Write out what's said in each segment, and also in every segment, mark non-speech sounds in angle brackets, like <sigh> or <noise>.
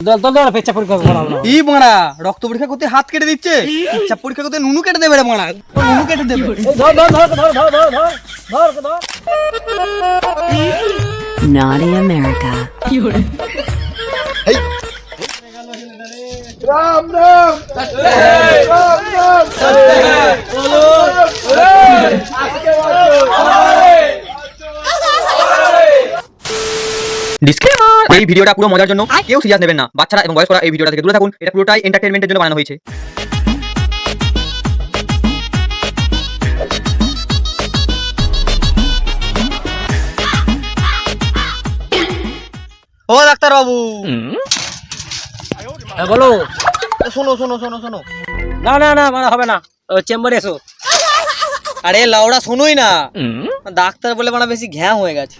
দল দল দল পেচ্ছা পরীক্ষা করাবো না ই মারা রক্ত পরীক্ষা করতে হাত কেটে দিচ্ছে। ইচ্ছা পরীক্ষা করতে নুনু কেটে দেবে রে মারা নুনু কেটে দেবে। ধর ধর ধর ধর ধর ধর ধর ধর ধর Naughty America. ডিসক্লেমার এই ভিডিওটা পুরো মজার জন্য কেউ সিরিয়াস নেবেন না। বাচ্চারা এবং বয়স্করা এই ভিডিওটা থেকে দূরে থাকুন। এটা পুরোটাই এন্টারটেনমেন্টের জন্য বানানো হয়েছে। ও ডাক্তার বাবু হ্যাঁ বলো। শোনো শোনো শোনো শোনো। না না না মানে হবে না। চেম্বারে এসো। আরে লাউড়া শোনোই না। ডাক্তার বলে মানে বেশি ঘ্যাঁ হয়ে গেছে।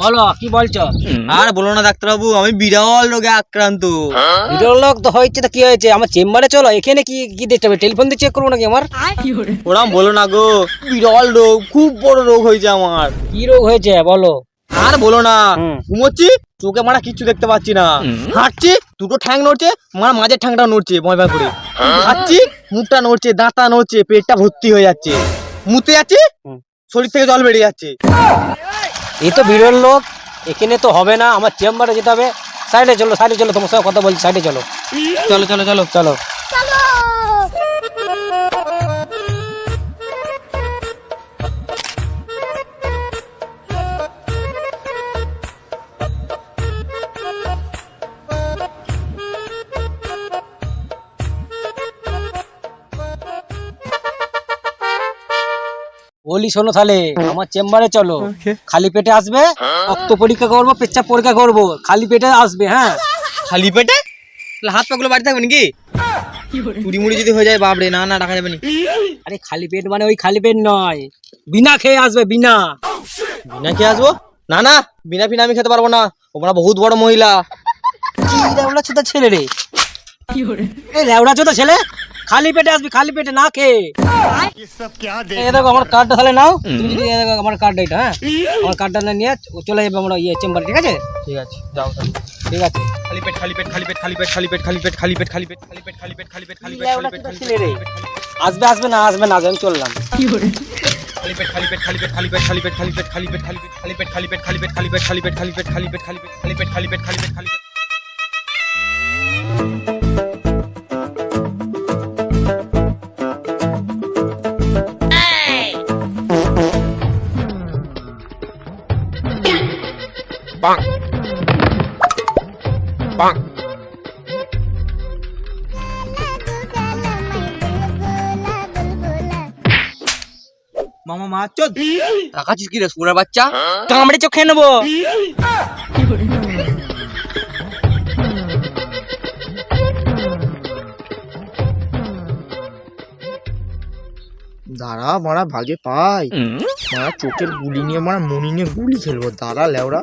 বলো কি বলছো আর বলো না ডাক্তার বাবু আমি বিরল রোগে আক্রান্ত বিরল লোক তো হয়েছে তো কি হয়েছে আমার চেম্বারে চলো এখানে কি কি দেখতে হবে টেলিফোন দিয়ে চেক করব নাকি আমার ওরাম বলো না গো বিরল রোগ খুব বড় রোগ হয়েছে আমার কি রোগ হয়েছে বলো আর বলো না ঘুমোচ্ছি চোখে মারা কিচ্ছু দেখতে পাচ্ছি না। হাঁটছি দুটো ঠ্যাং নড়ছে মারা মাঝের ঠ্যাংটা নড়ছে ভয় ভয় করে। হাঁটছি মুখটা নড়ছে দাঁতটা নড়ছে পেটটা ভর্তি হয়ে যাচ্ছে। মুতে যাচ্ছি শরীর থেকে জল বেরিয়ে যাচ্ছে। এই তো বিরল লোক এখানে তো হবে না আমার চেম্বারে যেতে হবে। সাইডে চলো সাইডে চলো তোমার সঙ্গে কথা বলছি সাইডে চলো। চলো চলো চলো। চলো। বলি শোনো তাহলে আমার চেম্বারে চলো। খালি পেটে আসবে রক্ত পরীক্ষা করব পেচ্ছাপ পরীক্ষা করব। খালি পেটে আসবে হ্যাঁ। খালি পেটে? তাহলে হাত পাগুলো বাড়ি থাকবে নাকি? চুরি মুড়ি যদি হয়ে যায় বাপরে না না রাখা যাবে না আরে খালি পেট মানে ওই খালি পেট নয়। বিনা খেয়ে আসবে বিনা। বিনা খেয়ে আসব? না না বিনা ফিনা আমি খেতে পারব না। ওরা বহুত বড় মহিলা। কি লেওড়া চোদা ছেলে রে। এই লেওড়া চোদা ছেলে? খালি পেটে আসবি খালি পেটে না খেয়ে এই দেখো আমার কার্ডটা তাহলে নাও তুমি যদি এই দেখো আমার কার্ড এটা হ্যাঁ আমার কার্ডটা না নিয়ে চ- চলে যাবে আমরা ইয়ে চেম্বারে ঠিক আছে ঠিক আছে যাও তাহলে। ঠিক আছে খালি পেট খালি পেট খালি পেট খালি পেট খালি পেট খালি পেট খালি পেট খালি পেট খালি পেট খালি পেট খালি পেট খালি কি পেট লেওড়া খালি পেট চোদা খালি ছেলে রে আসবে আসবে না আসবে না আসবে আমি চললাম খালি পেট খালি পেট খালি পেট খালি পেট খালি পেট খালি পেট খালি পেট খালি পেট খালি পেট খালি পেট খালি পেট খালি পেট খালি পেট খালি পেট খালি পেট খালি পেট খালি পেট খালি পেট খালি পেট মামা মা চোদ তাকাচ্ছিস কি রে সুরের বাচ্চা? কামড়ে চোখে নেব। দাঁড়া মারা ভাগে পাই। মারা চোখের গুলি নিয়ে মারা মনি নিয়ে গুলি খেলব। দাঁড়া লেওরা।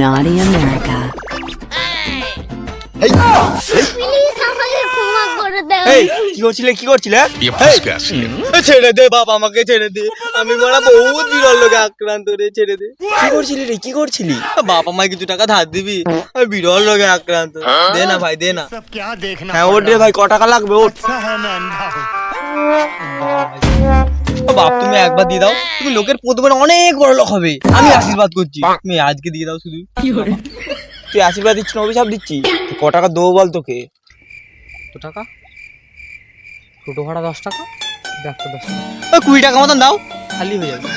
Naughty America. এই কি করছিলে কি করছিলে? ছেড়ে দে বাবা আমাকে ছেড়ে দে। আমি মারা বহুত বিরল লোকে আক্রান্ত রে ছেড়ে দে। কি করছিলি রে কি করছিলি? বাবা মাই কিছু টাকা ধার দিবি? আমি বিরল লোকে আক্রান্ত। দে না ভাই দে না। হ্যাঁ ওট রে ভাই ক টাকা লাগবে ওট ও বাপ তুমি একবার দিয়ে দাও। তুমি লোকের প্রথমে অনেক বড় লোক হবে। আমি আশীর্বাদ করছি। তুমি আজকে দিয়ে দাও শুধু। তুই আশীর্বাদ দিচ্ছি না অভিশাপ দিচ্ছি ক টাকা দেবো বল তোকে? কত টাকা? টোটো ভাড়া দশ টাকা? ডাক্তার দশ টাকা। ওই কুড়ি টাকা মতন দাও। খালি হয়ে যাবে।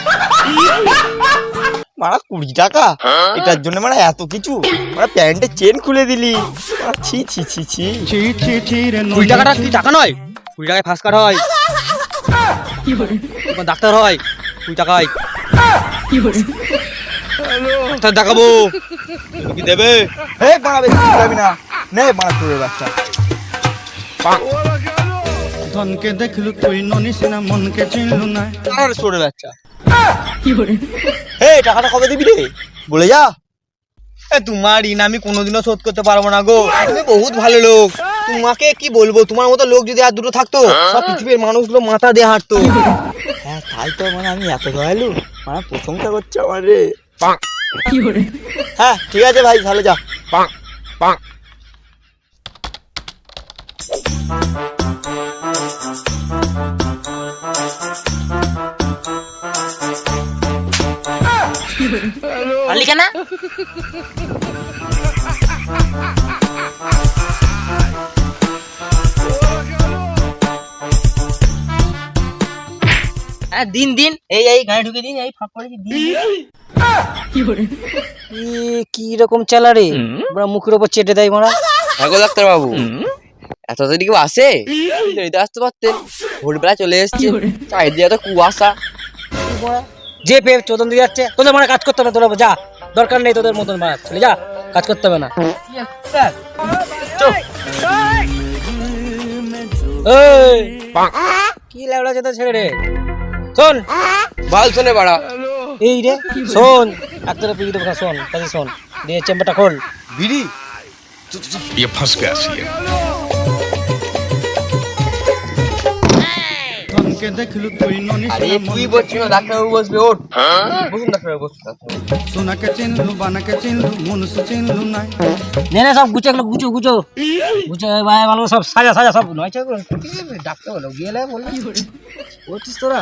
মারা কুড়ি টাকা? এটার জন্য মারা এত কিছু? মারা প্যান্টের চেন খুলে দিলি। ছি ছি ছি ছি। ছি ছি কুড়ি টাকাটা কি টাকা নয়? কুড়ি টাকায় ফার্স্ট কাট হয়। ডাক্তার হয় তুই টাকাই ডাক্তার দেখাবো। কি দেবে? হে যাবি না। নে মারা তোর বাচ্চা ধনকে দেখলু তুই ননিস না মনকে চিনলু না। আর সরে বাচ্চা। হে টাকাটা কবে দিবি রে? বলে যা। এ তোমার ঋণ আমি কোনোদিনও শোধ করতে পারব না গো। তুমি বহুত ভালো লোক। তোমাকে কি বলব? তোমার মতো লোক যদি আর দুটো থাকতো সব পৃথিবীর মানুষগুলো মাথা দিয়ে হাঁটতো। হ্যাঁ তাই তো মানে আমি এত দয়ালু। মানে প্রশংসা করছে আমার রে। হ্যাঁ ঠিক আছে ভাই তাহলে যা। হ্যাঁ দিন দিন। এই এই গায়ে ঢুকে দিন এই ফাঁক করে দিন কি রকম চালা রে? বড় মুখের উপর চেটে দেয় মারা হ্যাগো ডাক্তার বাবু। এত তাড়াতাড়ি কেউ আসে দেরিতে আসতে পারতেন ভোরবেলা চলে এসছে। চারিদিকে তো কুয়াশা। যে পেয়ে চোদন দিয়ে যাচ্ছে তোদের মানে কাজ করতে হবে তোরা যা। দরকার নেই তোদের মতন মারা চলে যা কাজ করতে হবে না। কি লেবড়া যেতে ছেড়ে রে? শোন ভালো শোনে বাড়া এই রে শোন একটা পিড়ি দেবো শোন কাজে শোন দিয়ে চেম্বারটা খোল বিড়ি ধনকে দেখলু তুই ননিস আরে তুই বলছি না ডাক্তার বসবে ওঠ বসুন ডাক্তার বাবু বসুন সোনাকে চিনলু বানাকে চিনলু মনুষ চিনলু না নে না সব এগুলো গুছো গুছো গুছো ভাই ভালো সব সাজা সাজা সব নয় ডাক্তার বলো গেলে বললে বলছিস তোরা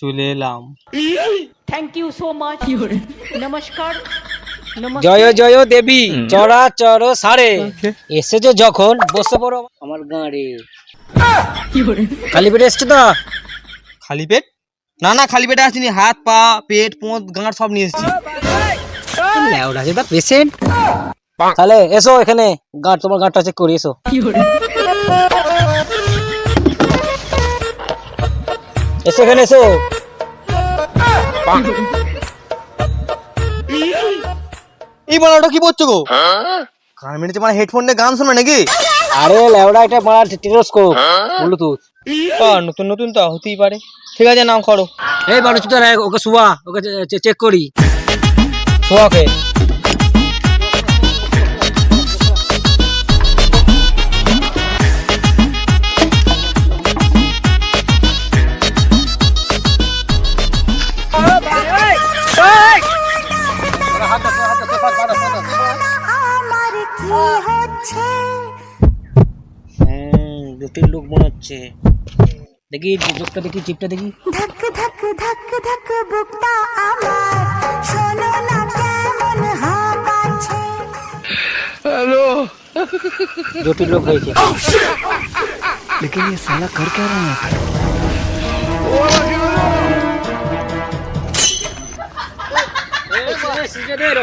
চলে এলাম। থ্যাংক ইউ সো মাচ নমস্কার। জয় জয় দেবী চড়া চর সারে। এসেছ যখন বসে পড়ো। আমার গাঁড়ে। খালি পেটে এসছো তো? খালি পেট? না না খালি পেটে আসিনি। হাত পা পেট পোঁত গাঁড় সব নিয়ে এসছি। পেশেন্ট তাহলে এসো এখানে। গাঁট তোমার গাঁটটা চেক করি এসো। এসো এখানে এসো। এই বানাটা কি করছ গো? কান মেরেছে মানে হেডফোন নিয়ে গান শোনা নাকি? আরে ল্যাওড়া এটা মারা টেলিস্কোপ ব্লুটুথ নতুন নতুন তো হতেই পারে। ঠিক আছে নাম করো। এই বারো চুদার ওকে শুয়া ওকে চেক করি। দেখি চোখটা দেখি চিপটা দেখি ধক ধক ধক ধক বুকটা আমার শোনো না কেমন হাঁপাচ্ছে জটিল লোক হয়েছে এ ধরো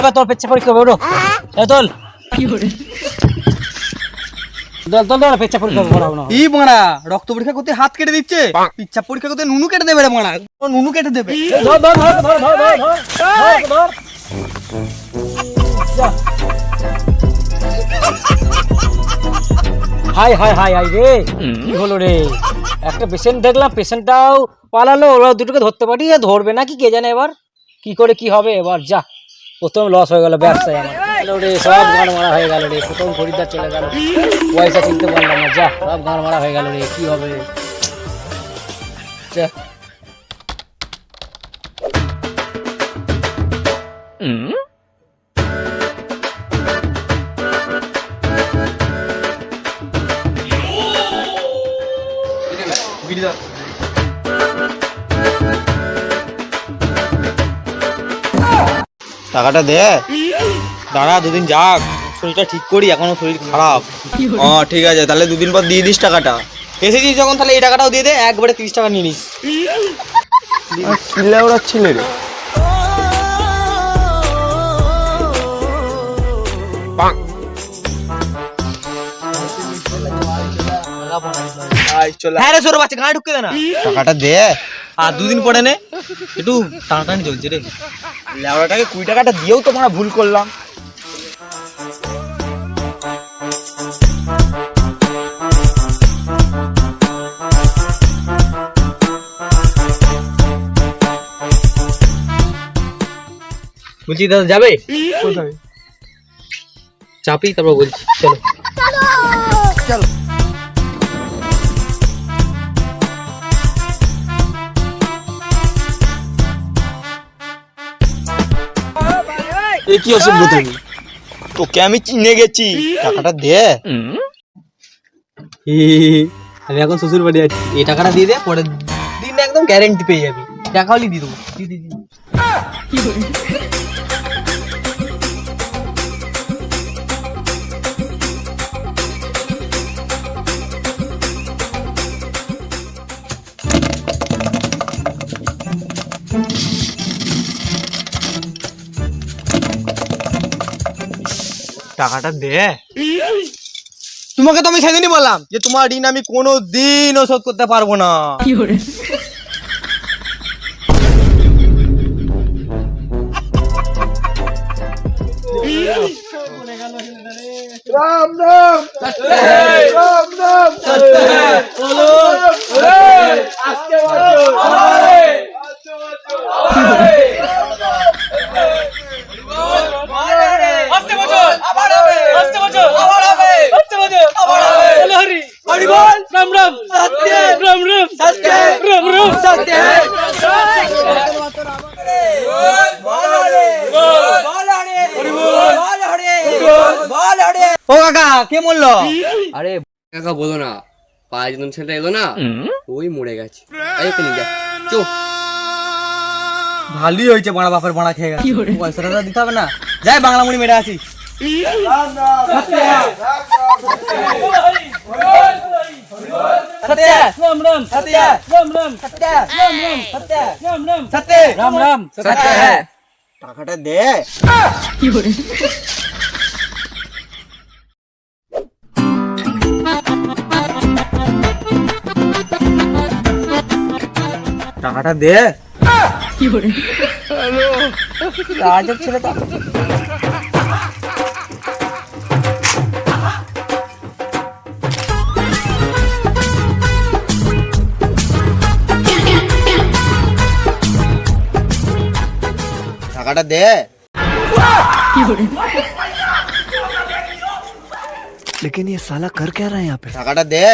এবার তোর পেচ্ছে পরীক্ষা এ তোল রক্ত পরীক্ষা করতে হাত কেটে দিচ্ছে। পিচ্ছা পরীক্ষা করতে নুনু কেটে দেবে নুনু কেটে দেবে। হাই রে। কি হলো রে? একটা পেশেন্ট দেখলাম পেশেন্টটাও পালালো ওরা দুটোকে ধরতে পারি ধরবে নাকি কে জানে এবার? কি করে কি হবে এবার? যা। প্রথম লস হয়ে গেল ব্যবসায় আমার। রে সব গান মারা হয়ে গেল রে, প্রথম খরিদ্দার চলে গেল। পয়সা চিনতে পারলাম না, যা, সব গান মারা হয়ে গেল রে, কী হবে? যা। টাকাটা দে। দাঁড়া দুদিন যাক। শরীরটা ঠিক করি এখনও শরীর খারাপ। ও ঠিক আছে তাহলে দুদিন পর দিয়ে দিস টাকাটা। এসেছিস যখন তাহলে এই টাকাটাও দিয়ে দে একবারে তিরিশ টাকা নিয়ে নিস। কিল্লা ওরা ছেলে রে। হ্যাঁ রে গায়ে দে না। টাকাটা দে। আর দুদিন পরে নে একটু টানাটানি চলছে রে। লেওড়াটাকে কুড়ি টাকাটা দিয়েও তো আমরা ভুল করলাম। বলছি দাদা যাবে? চাপি তারপর বলছি চলো। চলো। এ কি অসভ্য তুমি? তোকে আমি চিনে গেছি। টাকাটা দে। আমি এখন শ্বশুর বাড়ি আছি। এই টাকাটা দিয়ে দে পরের দিন একদম গ্যারেন্টি পেয়ে যাবি। টাকা হলে দিয়ে দেবো। টাকাটা দে তোমাকে তো আমি সেদিনই বললাম যে তোমার ঋণ আমি কোনো দিনও শোধ করতে পারব না রাম বলো না পাঁচজন ছেলেটা এলো না ওই মরে গেছে তাই ওকে নিয়ে যা চো ভালোই হয়েছে বাড়া বাপের বাড়া খেয়ে গেছে পয়সাটা দিতে হবে না যাই বাংলা মুড়ি মেরে আসি सत्य राम राम सत्य राम राम सत्य राम राम सत्य राम राम सत्य राम राम सत्य है টাকাটা দে কি বলে টাকাটা দে রাজব ছেলে তো টাকাটা দে लेकिन ये साला कर क्या रहा है यहाँ पे টাকাটা দে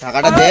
টাকাটা দে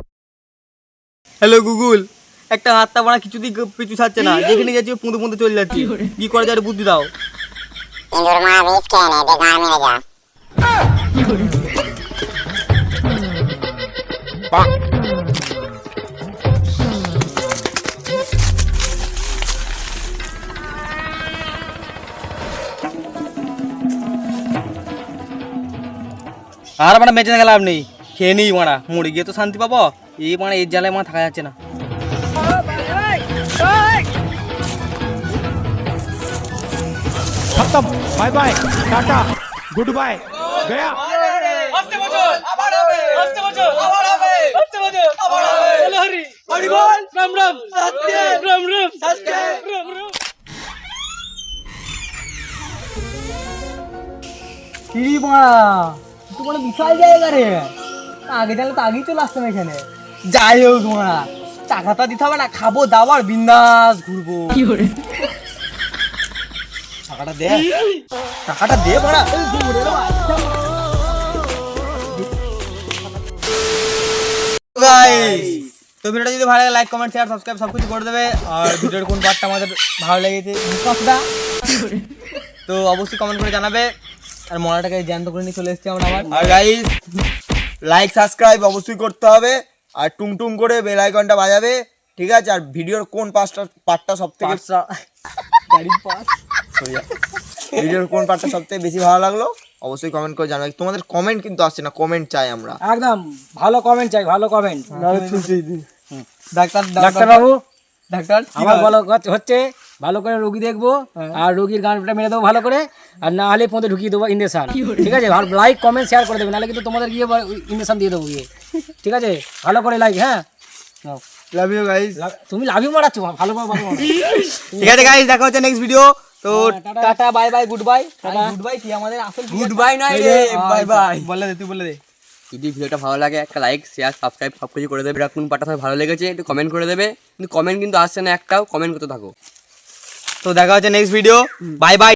হ্যালো গুগল একটা হাতটা মারা কিছুতেই পিছু ছাড়ছে না। <laughs> যেখানে যাচ্ছি পুঁতে পুঁতে চলে যাচ্ছি। কি করে? যাবে বুদ্ধি দাও। আর মানে বেঁচে লাভ নেই। খেয়ে নিই মারা মুড়ি গিয়ে তো শান্তি পাবো। এই মারা এর জ্বালায় মা থাকা যাচ্ছে না। Bye bye tata good bye গয়া। রাম রাম রাম রাম রাম রাম কি মা তুমি মানে বিশাল জায়গা রে। আগে জানলে তো আগেই চলে আসতাম এখানে। যাই হোক মারা টাকাটা দিতে হবে না খাব দাবার বিন্দাস ঘুরবো। টাকাটা দে। টাকাটা দে গাইস তো ভিডিওটা যদি ভালো লাগে লাইক কমেন্ট শেয়ার সাবস্ক্রাইব সব কিছু করে দেবে। আর ভিডিওর কোন পার্টটা আমাদের ভালো লেগেছে তো অবশ্যই কমেন্ট করে জানাবে। আর মলাটাকে জ্যান্ত করে নিয়ে চলে এসেছি আমরা আবার। আর গাইস লাইক সাবস্ক্রাইব অবশ্যই করতে হবে। আর টুং টুং করে বেল আইকনটা বাজাবে। ঠিক আছে? আর ভিডিওর কোন পাঁচটা পার্টটা সব থেকে ভিডিওর কোন পার্টটা সব থেকে বেশি ভালো লাগল অবশ্যই কমেন্ট করে জানাবে। তোমাদের কমেন্ট কিন্তু আসছে না কমেন্ট চাই আমরা। একদম ভালো কমেন্ট চাই ভালো কমেন্ট ডাক্তার ডাক্তার বাবু ডাক্তার আমার বলো হচ্ছে? ভালো করে রোগী দেখব আর রোগীর গানটা মেরে দেবো ভালো করে আর না হলে পথে ঢুকিয়ে দেবো ইঞ্জেকশন ঠিক আছে লাইক কমেন্ট শেয়ার করে দেবে নাহলে কিন্তু তোমাদের গিয়ে ইঞ্জেকশন দিয়ে দেবো গিয়ে। ঠিক আছে ভালো করে লাইক হ্যাঁ। লাভ ইউ গাইস তুমি লাভি মারাচ্ছ ভালো করে ভালো ঠিক আছে গাইস দেখা হচ্ছে নেক্সট ভিডিও তো tata. Bye bye good bye good bye কি আমাদের আসল গুড বাই নয় রে বাই বাই বলে দে তুই বলে দে। যদি ভিডিওটা ভালো লাগে একটা লাইক শেয়ার সাবস্ক্রাইব সব কিছু করে দেবে। এটা কোন পার্টটা ভালো লেগেছে একটু কমেন্ট করে দেবে। কিন্তু কমেন্ট কিন্তু আসছে না একটাও কমেন্ট করতে থাকো। তো দেখা হচ্ছে নেক্সট ভিডিও বাই বাই